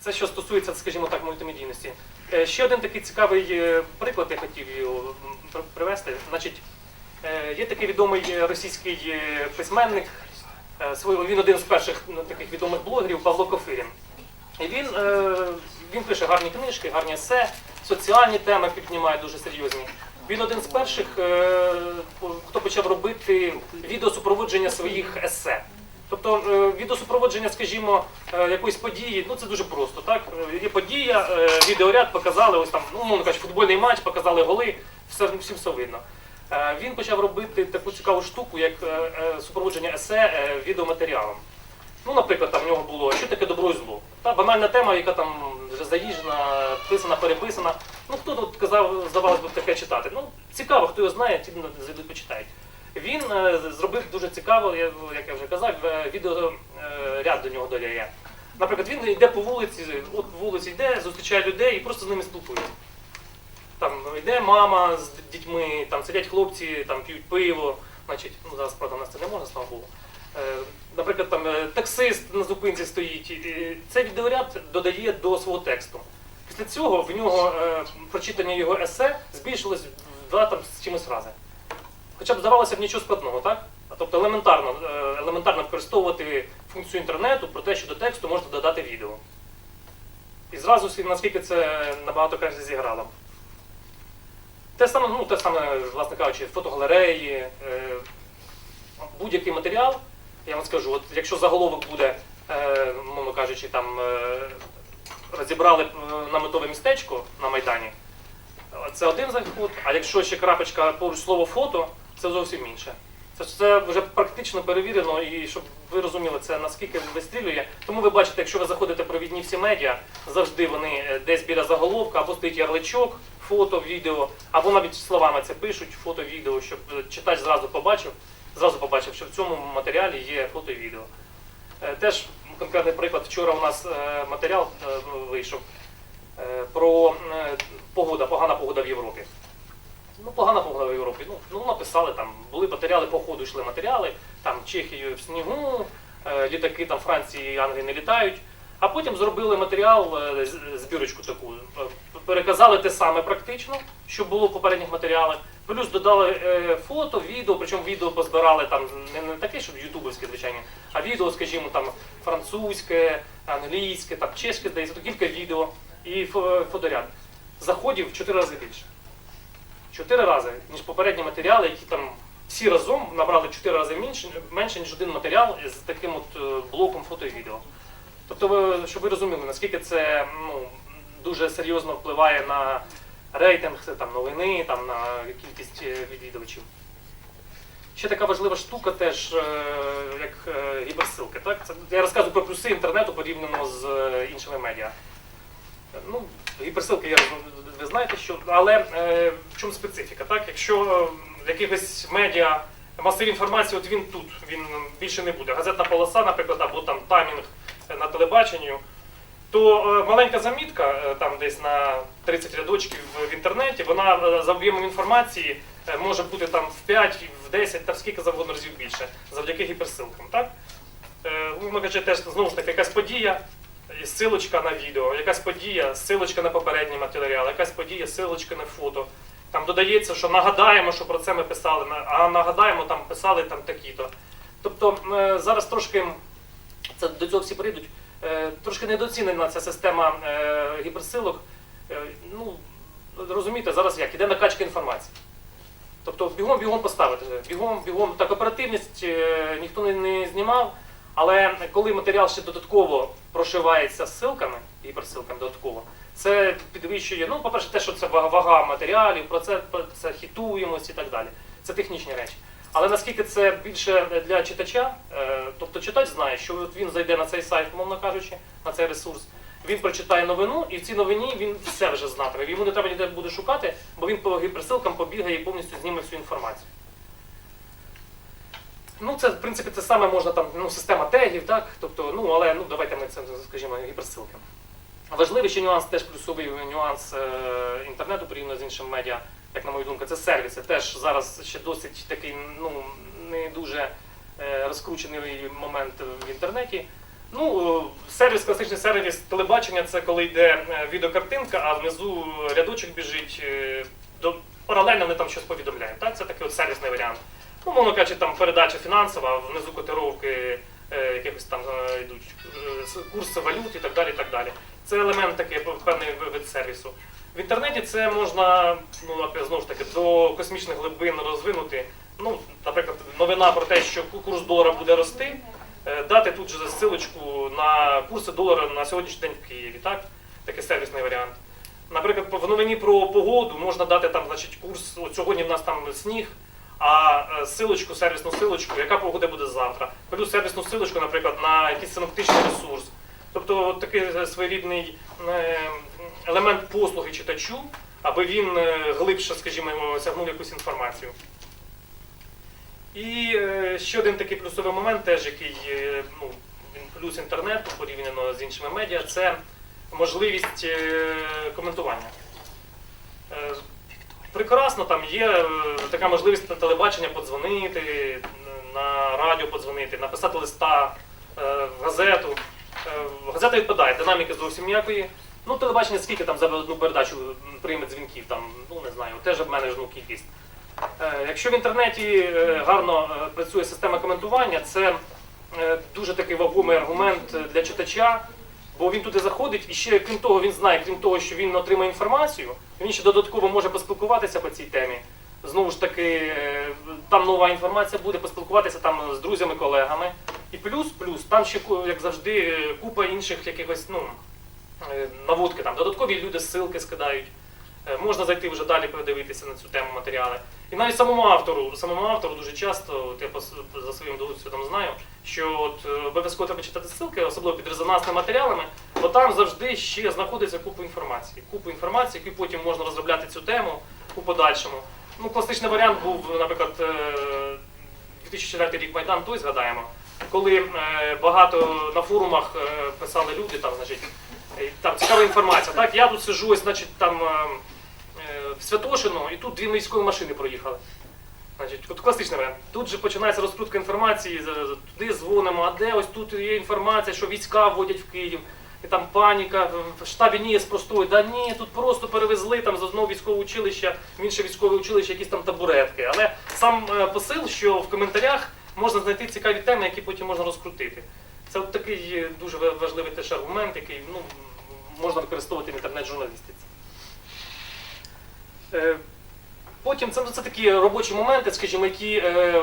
Це що стосується, скажімо так, мультимедійності. Е, Ще один такий цікавий е, приклад я хотів привести. Значить, е, є такий відомий російський письменник, він один з перших таких відомих блогерів Павло Кофирін. І він, він пише гарні книжки, гарні есе, соціальні теми піднімає дуже серйозні. Він один з перших, хто почав робити відеосупроводження своїх есе. Тобто е, відеосупроводження, скажімо, е, якоїсь події, ну це дуже просто. Так? Е, Є подія, відеоряд показали, ось там, ну, кажучи, футбольний матч, показали голи, все, всім все видно. Він почав робити таку цікаву штуку, як супроводження есе відеоматеріалом. Ну, наприклад, там в нього було що таке добро і зло. Та банальна тема, яка там вже заїжджена, писана, переписана. Ну хто тут казав, здавалось би, таке читати? Ну, цікаво, хто його знає, ті зайдуть почитають. Він е, зробив дуже цікаво, як я вже казав, е, відео е, до нього доляє. Наприклад, він йде по вулиці, от по вулиці йде, зустрічає людей і просто з ними спілкується. Там йде мама з дітьми, там сидять хлопці, там п'ють пиво. Значить, ну зараз правда у нас це не можна, слава Богу. Наприклад, там таксист на зупинці стоїть. Цей відеоряд додає до свого тексту. Після цього в нього прочитання його есе збільшилось в два там з чимось рази. Хоча б здавалося б нічого складного, так? Тобто елементарно, е, елементарно використовувати функцію інтернету про те, що до тексту можна додати відео. І зразу наскільки це набагато краще зіграло. Те саме, ну, те саме, власне кажучи, фотогалереї, е, будь-який матеріал, я вам скажу, от якщо заголовок буде, е, мовно кажучи, там розібрали наметове містечко на Майдані, це один заход, а якщо ще крапочка поруч слово фото, це зовсім інше. Це, це вже практично перевірено, і щоб ви розуміли, це наскільки вистрілює. Тому ви бачите, якщо ви заходите провідні всі медіа, завжди вони е, десь біля заголовка, або стоїть ярличок, фото, відео, або навіть словами це пишуть, фото, відео, щоб е, читач зразу побачив, зразу побачив, що в цьому матеріалі є фото і відео. Е, Теж конкретний приклад. Вчора у нас матеріал вийшов про погода, погана погода в Європі. Ну, погана погода в Європі. Ну, ну написали там, були матеріали, по ходу йшли матеріали, там Чехію в снігу, е, літаки там Франції і Англії не літають. А потім зробили матеріал, е, збірочку таку, е, переказали те саме практично, що було в попередніх матеріалах. Плюс додали фото, відео, причому відео позбирали там не, таке, щоб ютубовське, звичайно, а відео, скажімо, там французьке, англійське, там чеське, здається, кілька відео і фо- фоторяд. Заходів в чотири рази більше. Чотири рази, ніж попередні матеріали, які там всі разом набрали чотири рази менше, менше ніж один матеріал з таким от е, блоком фото і відео. Тобто, ви, щоб ви розуміли, наскільки це ну, дуже серйозно впливає на рейтинг там, новини, там, на кількість е, відвідувачів. Ще така важлива штука теж, е, як гіперсилки. Так? Це, я розказую про плюси інтернету порівняно з іншими медіа. Ну, гіперсилки, я ви знаєте, що. Але е, в чому специфіка? Так? Якщо в якихось медіа масив інформації, от він тут, він більше не буде. Газетна полоса, наприклад, або там таймінг на телебаченню, то е, маленька замітка, е, там десь на 30 рядочків в інтернеті, вона е, за об'ємом інформації може бути там в 5, в 10, та скільки завгодно разів більше, завдяки гіперсилкам. Так? Умовно кажучи, теж знову ж таки якась подія, і силочка на відео, якась подія, силочка на попередній матеріал, якась подія, силочка на фото. Там додається, що нагадаємо, що про це ми писали, а нагадаємо, там писали там такі-то. Тобто е, зараз трошки це до цього всі прийдуть. е, Трошки недооцінена ця система е, гіперсилок. Ну, розумієте, зараз як, іде накачка інформації. Тобто бігом-бігом поставити, бігом, бігом. Так, оперативність ніхто не знімав, але коли матеріал ще додатково прошивається ссилками, гіперсилками додатково, це підвищує, ну, по-перше, те, що це вага, матеріалів, про це, про це хітуємость і так далі. Це технічні речі. Але наскільки це більше для читача, е, тобто читач знає, що от він зайде на цей сайт, мовно кажучи, на цей ресурс, він прочитає новину, і в цій новині він все вже знатиме. Йому не треба ніде буде шукати, бо він по гіперсилкам побігає і повністю зніме всю інформацію. Ну, це, в принципі, це саме можна там, ну, система тегів, так? Тобто, ну, але ну, давайте ми це, скажімо, гіперсилки. Важливий ще нюанс, теж плюсовий нюанс е, інтернету порівняно з іншим медіа, як на мою думку, це сервіси. Теж зараз ще досить такий ну, не дуже е, розкручений момент в інтернеті. Ну, е, сервіс, класичний сервіс телебачення це коли йде е, відеокартинка, а внизу рядочок біжить. е, До, паралельно вони там щось повідомляють. Так? Це такий от сервісний варіант. Ну, мовно кажучи, там передача фінансова, внизу котировки е, якихось там е, йдуть е, курси валют і так далі. так далі. Це елемент такий певний ви- вид сервісу. В інтернеті це можна ну, знову ж таки до космічних глибин розвинути. Ну, наприклад, новина про те, що курс долара буде рости, е, дати тут же ссылочку на курси долара на сьогоднішній день в Києві. Так? Такий сервісний варіант. Наприклад, в новині про погоду можна дати там, значить, курс. От сьогодні в нас там сніг, а е, силочку, сервісну силочку, яка погода буде завтра. Плюс сервісну силочку, наприклад, на якийсь синоптичний ресурс. Тобто такий е, своєрідний е, елемент послуги читачу, аби він глибше, скажімо, осягнув якусь інформацію. І ще один такий плюсовий момент, теж який ну, плюс інтернету порівняно з іншими медіа, це можливість коментування. Прекрасно, там є е, така можливість на телебачення подзвонити, на радіо подзвонити, написати листа е, в газету. Е, Газета відпадає, динаміки зовсім ніякої. Ну, телебачення скільки там за одну передачу прийме дзвінків, там, ну не знаю, теж обмежену кількість. Якщо в інтернеті гарно працює система коментування, це дуже такий вагомий аргумент для читача, бо він туди заходить і ще крім того, він знає, крім того, що він отримає інформацію, він ще додатково може поспілкуватися по цій темі. Знову ж таки, е, там нова інформація буде, поспілкуватися там з друзями, колегами. І плюс, плюс, там ще, як завжди, е, купа інших якихось ну, е, наводки, там додаткові люди ссилки скидають. Е, Можна зайти вже далі подивитися на цю тему матеріали. І навіть самому автору, самому автору дуже часто, от я за своїм досвідом знаю, що от е, обов'язково треба читати ссылки, особливо під резонансними матеріалами, бо там завжди ще знаходиться купа інформації. Купу інформації, яку потім можна розробляти цю тему у подальшому. Ну, класичний варіант був, наприклад, е, 2004 рік Майдан, той згадаємо, коли е, багато на форумах е, писали люди, там, значить, е, там цікава інформація. Так, я тут сижу, значить, там в Святошино, і тут дві військові машини проїхали. Значить, от класичний варіант. Тут же починається розкрутка інформації, туди дзвонимо, а де ось тут є інформація, що війська вводять в Київ. І там паніка, в штабі ні, спростує, да ні, тут просто перевезли там з одного військового училища в інше військове училище якісь там табуретки. Але сам посил, що в коментарях можна знайти цікаві теми, які потім можна розкрутити. Це от такий дуже важливий теж аргумент, який ну, можна використовувати в інтернет-журналістиці. Е, Потім це, це такі робочі моменти, скажімо, які, е,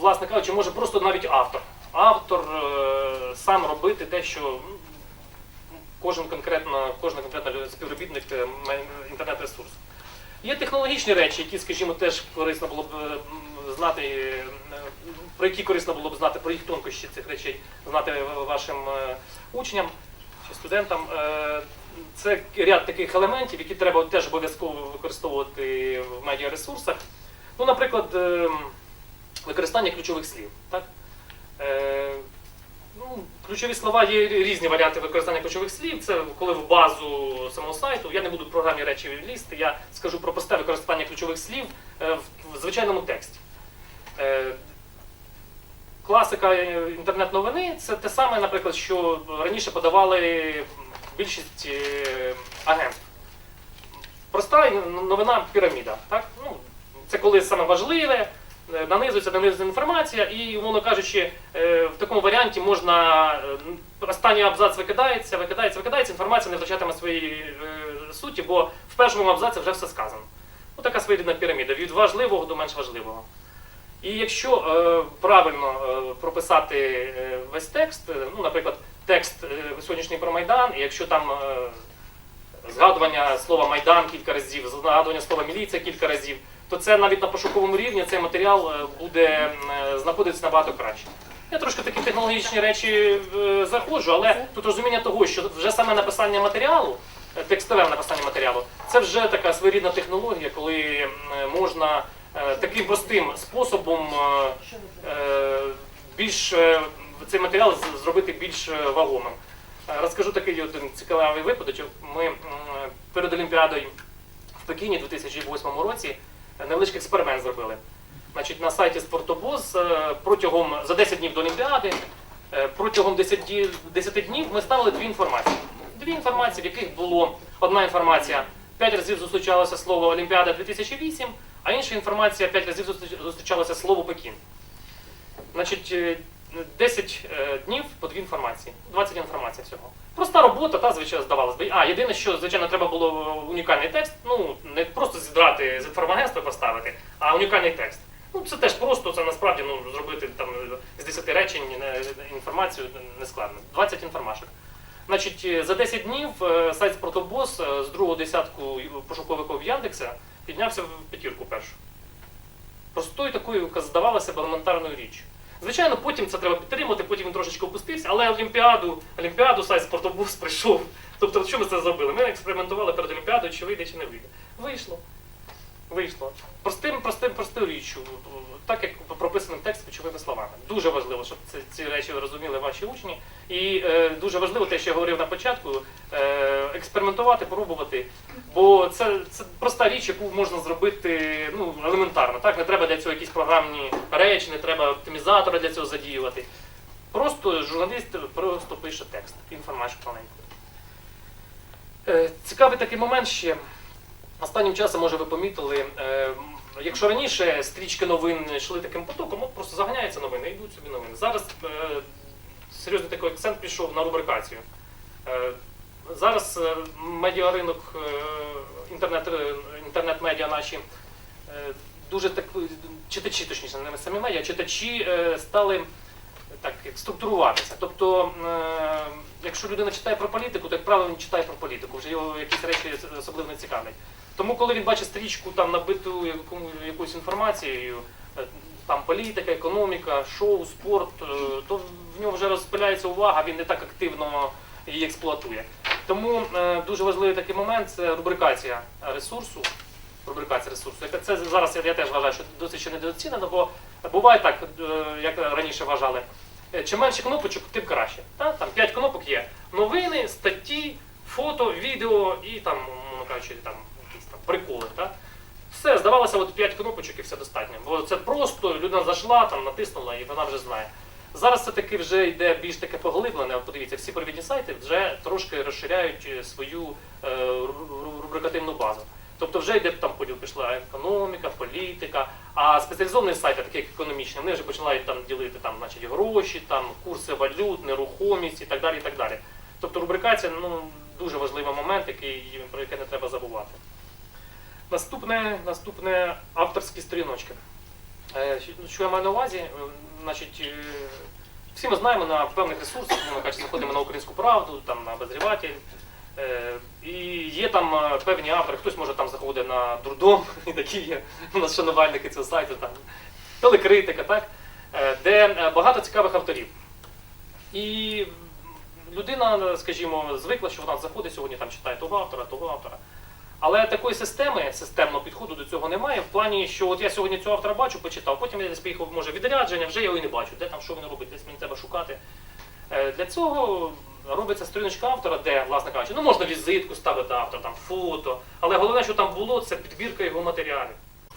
власне кажучи, може просто навіть автор. Автор е, сам робити те, що ну, кожен конкретно, кожен конкретно співробітник інтернет-ресурсу. Є технологічні речі, які, скажімо, теж корисно було б е, знати, е, про які корисно було б знати, про їх тонкощі цих речей знати вашим е, учням чи студентам. Це ряд таких елементів, які треба теж обов'язково використовувати в медіаресурсах. Ну, наприклад, е, використання ключових слів. Так? Ну, ключові слова є різні варіанти використання ключових слів. Це коли в базу самого сайту. Я не буду в програмі речі лізти, я скажу про просте використання ключових слів е, в, звичайному тексті. Е, класика е, інтернет-новини це те саме, наприклад, що раніше подавали більшість агентств. Проста новина піраміда. Так? Ну, це коли саме важливе, нанизується, нанизується інформація, і, умовно кажучи, е, в такому варіанті можна е, останній абзац викидається, викидається, викидається, інформація не втрачатиме своєї е, суті, бо в першому абзаці вже все сказано. Ну, така своєрідна піраміда від важливого до менш важливого. І якщо е, правильно е, прописати е, весь текст, е, ну, наприклад, текст е, сьогоднішній про Майдан, і якщо там е, згадування слова Майдан кілька разів, згадування слова міліція кілька разів, то це навіть на пошуковому рівні цей матеріал е, буде е, знаходитися набагато краще. Я трошки такі технологічні речі е, заходжу, але тут розуміння того, що вже саме написання матеріалу, текстове написання матеріалу, це вже така своєрідна технологія, коли можна таким простим способом більш цей матеріал зробити більш вагомим. Розкажу такий один цікавий випадок. Ми перед Олімпіадою в Пекіні у 2008 році невеличкий експеримент зробили. Значить, на сайті Спортобоз е, протягом за 10 днів до Олімпіади Е, Протягом 10, 10 днів ми ставили дві інформації. Дві інформації, в яких було одна інформація. П'ять разів зустрічалося слово Олімпіада 2008, а інша інформація п'ять разів зустрічалося слово Пекін. Значить, е, 10 е, днів по дві інформації, 20 інформацій всього. Проста робота, та звичайно здавалось би. А єдине, що звичайно треба було унікальний текст. Ну не з інформагентства поставити, а унікальний текст. Ну це теж просто, це насправді ну зробити там з 10 речень інформацію не складно. 20 інформашок. Значить, е, за 10 днів е, сайт Спортобос е, з другого десятку пошуковиків Яндекса піднявся в п'ятірку першу. Простою такою, яка здавалася б елементарною річ. Звичайно, потім це треба підтримати, потім він трошечки опустився, але Олімпіаду, Олімпіаду сайт Спортобус прийшов. Тобто, що ми це зробили? Ми експериментували перед Олімпіадою, чи вийде, чи не вийде. Вийшло. Вийшло. Простим, простим, простою річчю, так як прописаним текстом ключовими словами. Дуже важливо, щоб ці, ці речі розуміли ваші учні. І е, дуже важливо те, що я говорив на початку, е, експериментувати, пробувати. Бо це, це проста річ, яку можна зробити ну, елементарно. Так? Не треба для цього якісь програмні речі, не треба оптимізатора для цього задіювати. Просто журналіст просто пише текст, інформацію маленьку. Е, Цікавий такий момент ще. Останнім часом, може, ви помітили, е, якщо раніше стрічки новин йшли таким потоком, от просто заганяються новини, йдуть собі новини. Зараз е, серйозний такий акцент пішов на рубрикацію. Е, зараз медіаринок, інтернет, інтернет-медіа наші дуже так, читачі, точніше, не самі медіа, читачі стали так структуруватися. Тобто, якщо людина читає про політику, то як правило він читає про політику, вже його якісь речі особливо не цікавлять. Тому, коли він бачить стрічку там набиту якоюсь інформацією, е, там політика, економіка, шоу, спорт, е, то в нього вже розпиляється увага, він не так активно її експлуатує. Тому е, дуже важливий такий момент це рубрикація ресурсу. Рубрикація ресурсу. Це зараз я, теж вважаю, що досить ще недооцінено, бо буває так, як раніше вважали. Чим менше кнопочок, тим краще. Та? Там 5 кнопок є. Новини, статті, фото, відео і там, кажучи, там приколи. Та? Все, здавалося, от 5 кнопочок і все достатньо. Бо це просто людина зайшла, там натиснула і вона вже знає. Зараз це таки вже йде більш таке поглиблене. Подивіться, всі провідні сайти вже трошки розширяють е, свою е, ру- ру- рубрикативну базу. Тобто вже йде там поділ пішла економіка, політика, а спеціалізовані сайти, такі як економічні, вони вже починають там ділити там, значить, гроші, там курси валют, нерухомість і так далі. І так далі. Тобто рубрикація ну, дуже важливий момент, який, про який не треба забувати. Наступне, наступне авторські сторіночки. Е, що- я маю на увазі? Е, Значить, е, всі ми знаємо на певних ресурсах, ми кажуть, заходимо на українську правду, там на обозріватель. І є там певні автори, хтось може там заходить на дурдом, і такі є у нас шанувальники цього сайту, там, телекритика, так? Де багато цікавих авторів. І людина, скажімо, звикла, що вона заходить сьогодні, там читає того автора, того автора. Але такої системи, системного підходу до цього немає. В плані, що от я сьогодні цього автора бачу, почитав, потім я десь поїхав, може, відрядження, вже я його і не бачу, де там що він робить, десь мені треба шукати. Е, Для цього робиться сторіночка автора, де, власне кажучи, ну можна візитку ставити автор, там фото. Але головне, що там було, це підбірка його матеріалів.